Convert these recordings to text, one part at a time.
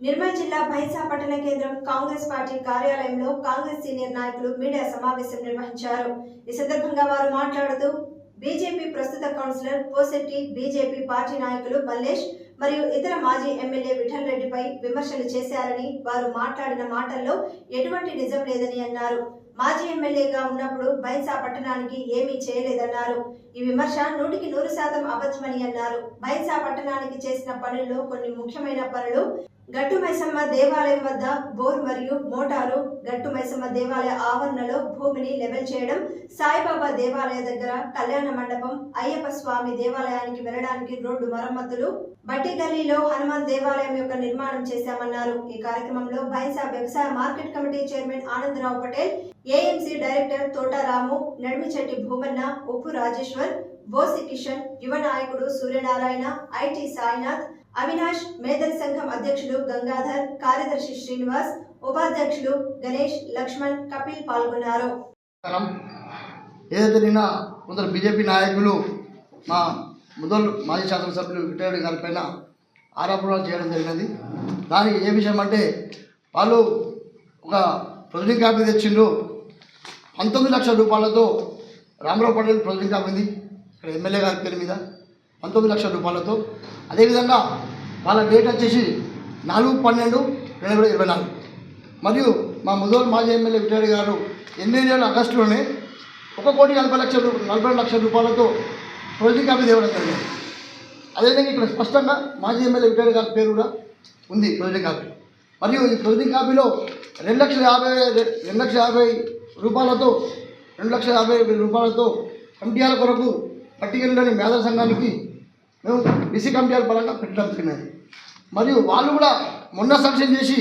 నిర్మల్ జిల్లా భైసా పట్టణ కేంద్రం కాంగ్రెస్ పార్టీ కార్యాలయంలో కాంగ్రెస్ సీనియర్ నాయకులు మీడియా సమావేశం నిర్వహించారు. ఈ సందర్భంగా వారు మాట్లాడుతూ బీజేపీ ప్రస్తుత కౌన్సిలర్ పోసెట్టి బీజేపీ పార్టీ నాయకులు మల్లేష్ మరియు ఇతర మాజీ ఎమ్మెల్యే విఠల్ రెడ్డిపై విమర్శలు చేశారని వారు మాట్లాడిన మాటల్లో ఎటువంటి నిజం లేదని అన్నారు. మాజీ ఎమ్మెల్యేగా ఉన్నప్పుడు బైసా పట్టణానికి ఏమీ చేయలేదన్నారు. ఈ విమర్శ నూటికి నూరు శాతం అబద్ధమని అన్నారు. బైసా పట్టణానికి చేసిన పనుల్లో కొన్ని ముఖ్యమైన పనులు గట్టు మైసమ్మ దేవాలయం వద్ద బోర్ మరియు మోటారు గట్టు మైసమ్మ దేవాలయ ఆవరణలో భూమిని లెవెల్ చేయడం సాయిబాబా దేవాలయ దగ్గర కళ్యాణ మండపం అయ్యప్ప స్వామి దేవాలయానికి వెళ్ళడానికి రోడ్డు మరమ్మతులు బట్టి గల్లీలో హనుమాన్ దేవాలయం యొక్క నిర్మాణం చేశామన్నారు. ఈ కార్యక్రమంలో భైంసా వ్యవసాయ market committee chairman Anandrao Patel AMC director Totaramu Nadimichetti Bhumanna Uppu Rajeshwar Bosi Kishan యువ నాయకుడు సూర్యనారాయణ ఐటి సాయినాథ్ అవినాష్ మేధల్ సంఘం అధ్యక్షులు గంగాధర్ కార్యదర్శి శ్రీనివాస్ ఉపాధ్యక్షులు గణేష్ లక్ష్మణ్ కపిల్ పాల్గొన్నారు. నమస్కారం. ఏదైతే నిన్న కొందరు బీజేపీ నాయకులు మా ముదల్ మాజీ శాసనసభ్యులు విటరెడ్డి గారి పైన ఆరోపణలు చేయడం జరిగినది. దానికి ఏ విషయం అంటే వాళ్ళు ఒక ప్రొసీడింగ్ కాపీ తెచ్చిండ్రు. పంతొమ్మిది లక్షల రూపాయలతో రామరావు పటేల్ ప్రొసీడింగ్ కాపీ ఉంది ఇక్కడ ఎమ్మెల్యే గారి పేరు మీద. పంతొమ్మిది లక్షల రూపాయలతో. అదేవిధంగా వాళ్ళ డేట్ వచ్చేసి నాలుగు పన్నెండు రెండు వేల ఇరవై నాలుగు. మరియు మా ముదోల్ మాజీ ఎమ్మెల్యే విటాడి గారు ఎనిమిది నెలల ఆగస్టులోనే ఒక కోటి నలభై లక్షల నలభై రెండు లక్షల రూపాయలతో ప్రొసీడింగ్ కాపీ తేవడం జరిగింది. అదేవిధంగా ఇక్కడ స్పష్టంగా మాజీ ఎమ్మెల్యే విటాడి గారి పేరు కూడా ఉంది ప్రొసీడింగ్ కాపీ. మరియు ఈ ప్రొసీడింగ్ కాపీలో రెండు లక్షల యాభై రెండు లక్షల యాభై రూపాయలతో రెండు లక్షల యాభై రూపాయలతో ఎంటీఆర్ కొరకు పట్టికల్లోని మేధా సంఘానికి మేము బీసీ కమిటీల పరంగా పెట్టడం జరిగినది మరియు వాళ్ళు కూడా మొన్న సంక్షన్ చేసి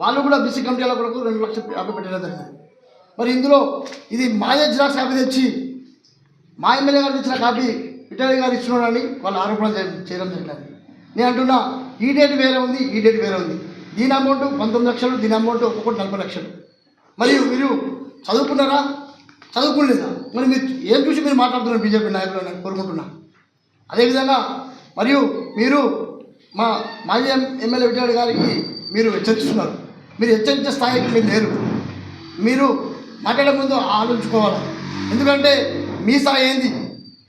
వాళ్ళు కూడా బీసీ కమిటీల కొరకు రెండు లక్షలు యాభై పెట్టడం జరిగింది. మరి ఇందులో ఇది మాయ జిరాక్స్ కాపీ తెచ్చి మా ఎమ్మెల్యే గారు తెచ్చిన కాపీ ఇటలీ గారు ఇస్తున్నాడని వాళ్ళు ఆరోపణ చేయడం జరిగినది నేను అంటున్నా ఈ డేట్ వేరే ఉంది ఈ డేట్ వేరే ఉంది. దీని అమౌంట్ పంతొమ్మిది లక్షలు దీని అమౌంట్ ఒక్కొక్కటి నలభై లక్షలు. మరియు మీరు చదువుకున్నారా? చదువుకోలేదా మరి మీరు ఏం చూసి మీరు మాట్లాడుతున్నారు బీజేపీ నాయకులు నేను కోరుకుంటున్నా. అదేవిధంగా మరియు మీరు మా మాజీ ఎమ్మెల్యే విజయవాడ గారికి మీరు హెచ్చరిస్తున్నారు. మీరు హెచ్చరించే స్థాయికి మీరు లేరు. మీరు మాట్లాడే ముందు ఆలోచించుకోవాలి. ఎందుకంటే మీ స్థాయి ఏంది?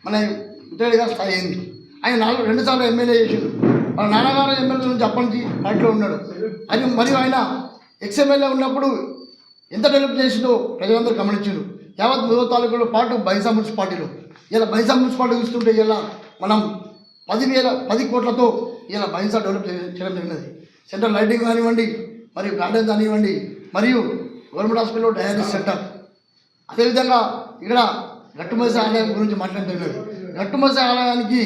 మన విజయవాడ గారి స్థాయి ఏంది? ఆయన నాలుగు రెండుసార్లు ఎమ్మెల్యే చేసిండు. వాళ్ళ నాన్నగారు ఎమ్మెల్యే నుంచి అప్పటి నుంచి పార్టీలో ఉన్నాడు. అది మరియు ఆయన ఎక్స్ ఎమ్మెల్యే ఉన్నప్పుడు ఎంత డెవలప్ చేసిందో ప్రజలందరూ గమనించారు యావత్ మూడో తాలూకులో పాటు బైసా మున్సిపాలిటీలో ఇలా బైసా మున్సిపాలిటీ చూస్తుంటే ఇలా మనం పదివేల పది కోట్లతో ఇలా బైసా డెవలప్ చేయడం జరిగినది. సెంట్రల్ లైటింగ్ కానివ్వండి మరియు గార్డెన్ కానివ్వండి మరియు గవర్నమెంట్ హాస్పిటల్లో డయాలిసిస్ సెంటర్. అదేవిధంగా ఇక్కడ గట్టుమసి ఆలయం గురించి మాట్లాడడం జరిగినది గట్టుమసి ఆలయానికి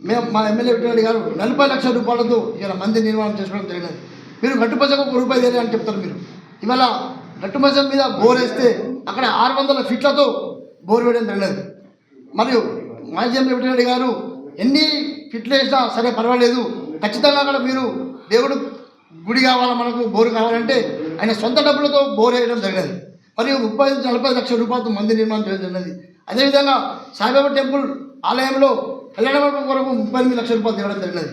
మేము మా ఎమ్మెల్యే విట్టారెడ్డి గారు నలభై లక్షల రూపాయలతో ఇలా మంది నిర్మాణం చేసుకోవడం జరిగినది. మీరు గట్టుమసకు ఒక రూపాయి తెలియదు అని చెప్తారు మీరు. ఇవాళ గట్టుమసం మీద బోర్ వేస్తే అక్కడ ఆరు వందల ఫీట్లతో బోర్ వేయడం జరిగినది. మరియు మాజీ ఎమ్మెల్యే విట్టారెడ్డి గారు. ఎన్ని ఫిట్లు వేసినా సరే పర్వాలేదు. ఖచ్చితంగా అక్కడ మీరు దేవుడు గుడి కావాలా మనకు బోరు కావాలంటే ఆయన సొంత డబ్బులతో బోర్ వేయడం జరిగినది. మరియు ముప్పై నలభై లక్షల రూపాయలతో మంది నిర్మాణం చేయడం జరిగినది. అదేవిధంగా సాయిబాబా టెంపుల్ ఆలయంలో కళ్యాణ మండపం కొరకు ముప్పై ఎనిమిది లక్షల రూపాయలు తీయడం జరిగినది.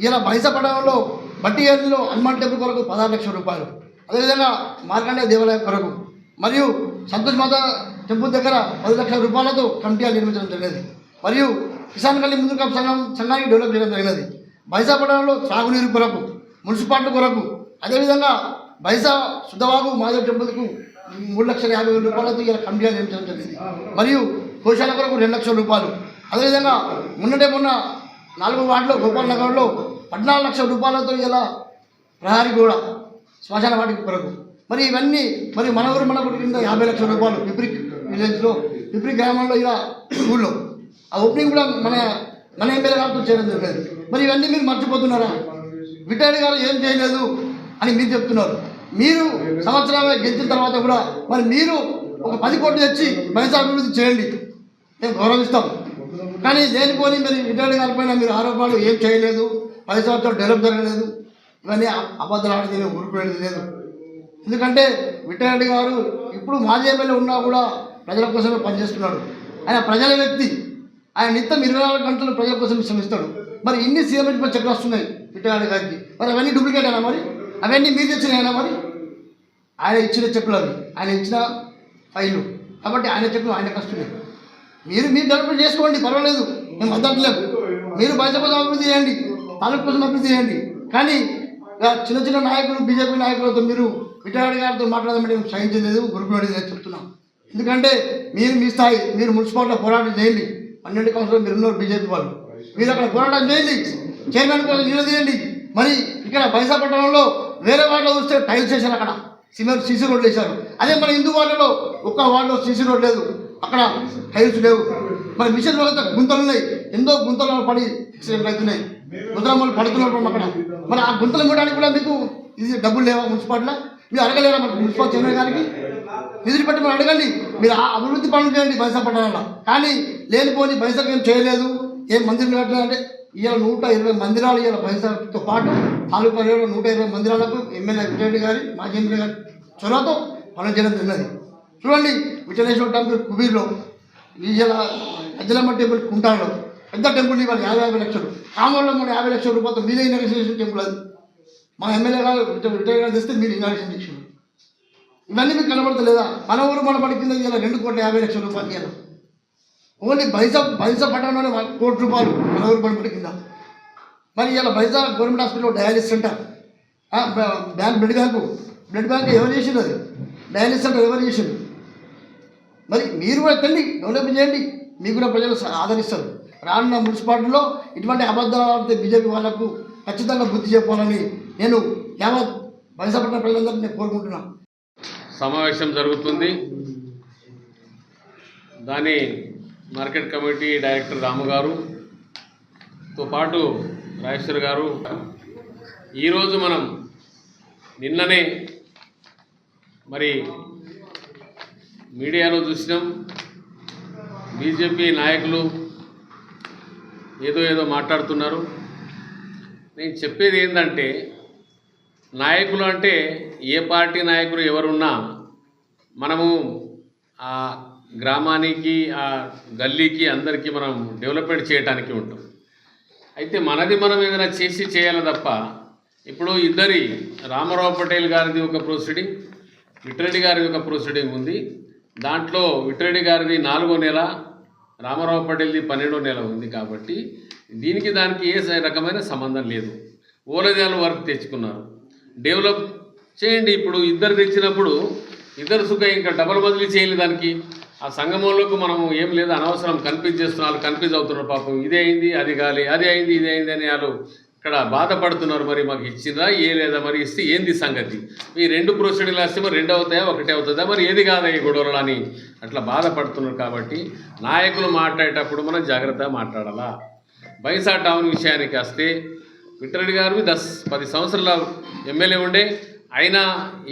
ఇలా బహిసపడంలో బట్టి ఏరిలో హనుమాన్ టెంపుల్ కొరకు పదహారు లక్షల రూపాయలు. అదేవిధంగా మార్కండే దేవాలయం కొరకు. మరియు సంతోష్ మాత టెంపుల్ దగ్గర పది లక్షల రూపాయలతో కమిటీ నిర్మించడం జరిగినది. మరియు కిసాన్ కళ్యాణ్ ముందు కాపు సంఘం సంఘానికి డెవలప్ చేయడం జరిగినది. బైసాపట్నంలో త్రాగునీరు కొరకు మున్సిపాలిటీ కొరకు అదేవిధంగా బైసా శుద్ధవాగు మాధవ్ టెంపుల్కు మూడు లక్షల యాభై వేల రూపాయలతో ఇలా కమిటీ నియమించడం జరిగింది. మరియు కోశాల కొరకు రెండు లక్షల రూపాయలు. అదేవిధంగా మొన్నటే మొన్న నాలుగో వార్డులో గోపాల్ నగర్లో పద్నాలుగు లక్షల రూపాయలతో ఇలా ప్రహారీ గోడ శ్మశాన వాటికి కొరకు. మరి ఇవన్నీ మరి మన ఊరు మన కింద యాభై లక్షల రూపాయలు పిప్రి విలేజ్లో పిప్రి గ్రామంలో ఇలా స్కూల్లో ఆ ఓపెనింగ్ కూడా మన మన ఎమ్మెల్యే గారితో చేయడం జరిగింది. మరి ఇవన్నీ మీరు మర్చిపోతున్నారా? విటాడి గారు ఏం చేయలేదు అని మీరు చెప్తున్నారు. మీరు సంవత్సరమే గెలిచిన తర్వాత కూడా మరి మీరు ఒక పది కోట్లు తెచ్చి బయట అభివృద్ధి చేయండి. మేము గౌరవిస్తాం. కానీ దేనిపోని మరి విటారి గారి పైన మీరు ఆరోపణలు ఏం చేయలేదు. పది సంవత్సరాలు డెవలప్ జరగలేదు. ఇవన్నీ అబద్ధాలు ఆడితే ఊరుకునేది లేదు. ఎందుకంటే విఠారెడ్డి గారు ఇప్పుడు మాజీ ఎమ్మెల్యే ఉన్నా కూడా ప్రజల కోసమే పనిచేస్తున్నాడు. ఆయన ప్రజల వ్యక్తి. ఆయన నిత్యం ఇరవై నాలుగు గంటలు ప్రజల కోసం శ్రమిస్తాడు. మరి ఇన్ని సీఎం చెక్లు వస్తున్నాయి? పిట్టగాడి గారికి. మరి అవన్నీ డూప్లికేట్ అయినా మరి? అవన్నీ మీరు తెచ్చినాయినా మరి? ఆయన ఇచ్చిన చెక్కులు అవి. ఆయన ఇచ్చిన ఫైలు. కాబట్టి ఆయన చెక్కులు ఆయన కష్టమే. మీరు మీరు డెవలప్మెంట్ చేసుకోండి పర్వాలేదు. మేము వద్దట్లేదు మీరు బయట కోసం అభివృద్ధి చేయండి తాలూకు కోసం అభివృద్ధి చేయండి. కానీ చిన్న చిన్న నాయకులు బీజేపీ నాయకులతో మీరు విటారెడ్డి గారితో మాట్లాడదామంటే మేము సహించలేదు గురుకుడు చెప్తున్నాం. ఎందుకంటే మీరు మీ స్థాయి మీరు మున్సిపాలిటీలో పోరాటం చేయండి. పన్నెండు కౌన్సిల్ మీరు ఉన్నారు బీజేపీ వాళ్ళు. మీరు అక్కడ పోరాటం చేయండి. చైర్మన్ కోసం నిలదీయండి. మరి ఇక్కడ బైసాపట్నంలో వేరే వాటిలో చూస్తే టైల్స్ వేశారు అక్కడ. సిమెంట్ సీసీ రోడ్లు వేశారు. అదే మన హిందూ వాళ్ళలో ఒక్క వాళ్ళలో సీసీ రోడ్ లేదు. అక్కడ టైల్స్ లేవు. మరి మిషన్ వాళ్ళతో గుంతలు ఉన్నాయి. ఎన్నో గుంతలు పడి యాక్సిడెంట్లు అవుతున్నాయి. ముద్రమ్మలు పడుతున్నారు అక్కడ. మరి ఆ గుంతలు ఇవ్వడానికి కూడా మీకు ఇది డబ్బులు లేవా మున్సిపాలిటీలో? మీరు అడగలేరా మరి మున్సిపాలిటీ చైర్మన్ గారికి? నిధులు పెట్టి మనం అడగండి. మీరు ఆ అభివృద్ధి పనులు చేయండి బైసా పట్టణంలో కానీ లేనిపోని బైసాకు ఏం చేయలేదు. ఏం మందిరం కట్టాలంటే ఇవాళ నూట ఇరవై మందిరాలు ఇవాళ బైసాతో పాటు తాలూకా పరిధిలో నూట ఇరవై మందిరాలకు ఎమ్మెల్యే విజయరెడ్డి గారి మాజీ ఎమ్మెల్యే గారి చొరవతో పనులు చేయడం జరిగినది. చూడండి విజయనేశ్వర టెంపుల్ కుబీర్లో ఇవాళ అజ్జలమ్మ టెంపుల్ కుంటాలో పెద్ద టెంపుల్ ఇవాళ యాభై యాభై లక్షలు. కామల్లో మన యాభై లక్షల రూపాయలతో మీరే ఇనాగ్రేషన్ టెంపుల్ అది. మా ఎమ్మెల్యే గారు రిటైర్ గారు తెస్తే మీరు ఇనాగ్రేషన్ చేసారు ఇవన్నీ మీకు కనబడతలేదా? మన ఊరు మన పడి కింద ఇవాళ రెండు కోట్ల యాభై లక్షల రూపాయలు ఇవ్వాలి ఓన్లీ బైసా బైసా పట్టణంలోనే కోటి రూపాయలు మన ఊరు పడి పడి కింద. మరి ఇవాళ బైసా గవర్నమెంట్ హాస్పిటల్లో dialysis centre. Bank blood bank. Blood bank ఎవరు చేసిండు అది? డయాలిసిస్ సెంటర్ ఎవరు చేసిండు మరి మీరు కూడా ఎత్తండి డెవలప్ చేయండి. మీకు కూడా ప్రజలు ఆదరిస్తారు. రానున్న మున్సిపాలిటీలో ఇటువంటి అబద్ధాలు ఆడితే బీజేపీ వాళ్ళకు ఖచ్చితంగా బుద్ధి చెప్పాలని నేను యావత్ బైసాపట్నం ప్రజలందరినీ నేను కోరుకుంటున్నాను సమావేశం జరుగుతుంది. దాని మార్కెట్ కమిటీ డైరెక్టర్ రాము గారుతో పాటు రాజేశ్వర్ గారు. ఈరోజు మనం నిన్ననే మరి మీడియాలో చూసినాం. బీజేపీ నాయకులు ఏదో ఏదో మాట్లాడుతున్నారు. నేను చెప్పేది ఏంటంటే నాయకులు అంటే ఏ పార్టీ నాయకులు ఎవరున్నా మనము ఆ గ్రామానికి ఆ గల్లీకి అందరికీ మనం డెవలప్మెంట్ చేయడానికి ఉంటాం. అయితే మనది మనం ఏదైనా చేసి చేయాలి తప్ప ఇప్పుడు ఇద్దరి రామారావు పటేల్ గారిది ఒక ప్రొసీడింగ్ విట్రెడ్డి గారిది ఒక ప్రొసీడింగ్ ఉంది. దాంట్లో విట్రెడ్డి గారిది నాలుగో నెల రామారావు పటేల్ది పన్నెండో నెల ఉంది కాబట్టి దీనికి దానికి ఏ రకమైన సంబంధం లేదు. ఓలజాల వర్క్ తెచ్చుకున్నారు. డెవలప్ చేయండి ఇప్పుడు. ఇద్దరు తెచ్చినప్పుడు ఇద్దరు సుఖ ఇంకా డబల్ బదిలీ చేయాలి దానికి. ఆ సంగమంలోకి మనం ఏం లేదు అనవసరం కన్ఫ్యూజ్ చేస్తున్నారు కన్ఫ్యూజ్ అవుతున్నారు పాపం. ఇదే అయింది అది కాలి అది అయింది ఇది అయింది అని వాళ్ళు ఇక్కడ బాధపడుతున్నారు మరి మాకు ఇచ్చిందా ఏ లేదా మరి ఇస్తే ఏంది సంగతి? ఈ రెండు ప్రొసీడింగ్లు వస్తే మరి రెండు అవుతాయా ఒకటే అవుతుందా? మరి ఏది కాదా ఈ గొడవలు అని అట్లా బాధపడుతున్నారు కాబట్టి నాయకులు మాట్లాడేటప్పుడు మనం జాగ్రత్తగా మాట్లాడాలా? బైసా టౌన్ విషయానికి వస్తే వింటరెడ్డి గారు దస్ పది సంవత్సరాల ఎమ్మెల్యే ఉండే ఆయన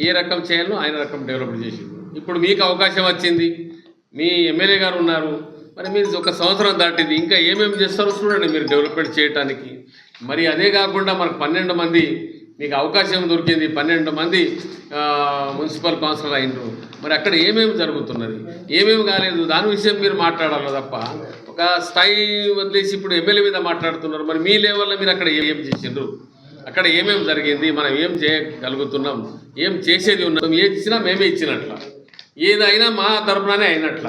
ఏ రకం చేయాలో ఆయన రకం డెవలప్ చేసిండు. ఇప్పుడు మీకు అవకాశం వచ్చింది మీ ఎమ్మెల్యే గారు ఉన్నారు మరి మీరు ఒక సంవత్సరం దాటింది ఇంకా ఏమేమి చేస్తారో చూడండి మీరు డెవలప్మెంట్ చేయడానికి మరి అదే కాకుండా మనకు పన్నెండు మంది మీకు అవకాశం దొరికింది పన్నెండు మంది మున్సిపల్ కౌన్సిలర్ అయినరు. మరి అక్కడ ఏమేమి జరుగుతున్నది? ఏమేమి కాలేదు. దాని విషయం మీరు మాట్లాడాలి తప్ప. ఒక స్థాయి వదిలేసి ఇప్పుడు ఎమ్మెల్యే మీద మాట్లాడుతున్నారు. మరి మీ లెవెల్లో మీరు అక్కడ ఏం చేసిండ్రు? అక్కడ ఏమేమి జరిగింది? మనం ఏం చేయగలుగుతున్నాం? ఏం చేసేది ఉన్నాం ఏది ఇచ్చినా మేమే ఇచ్చినట్ల. ఏదైనా మా తరపుననే అయినట్ల.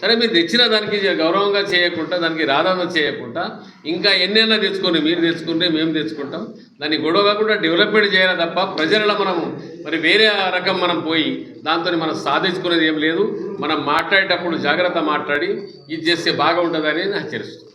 సరే మీరు తెచ్చిన దానికి గౌరవంగా చేయకుండా దానికి రాధాన చేయకుండా ఇంకా ఎన్నైనా తెచ్చుకొని మీరు తెచ్చుకుంటే మేము తెచ్చుకుంటాం. దాన్ని గొడవ కాకుండా డెవలప్మెంట్ చేయాలి తప్ప ప్రజలలో మనము మరి వేరే రకం మనం పోయి దాంతో మనం సాధించుకునేది ఏం లేదు. మనం మాట్లాడేటప్పుడు జాగ్రత్త మాట్లాడి ఇది చేస్తే బాగా ఉంటుందని నాకు తెలుస్తుంది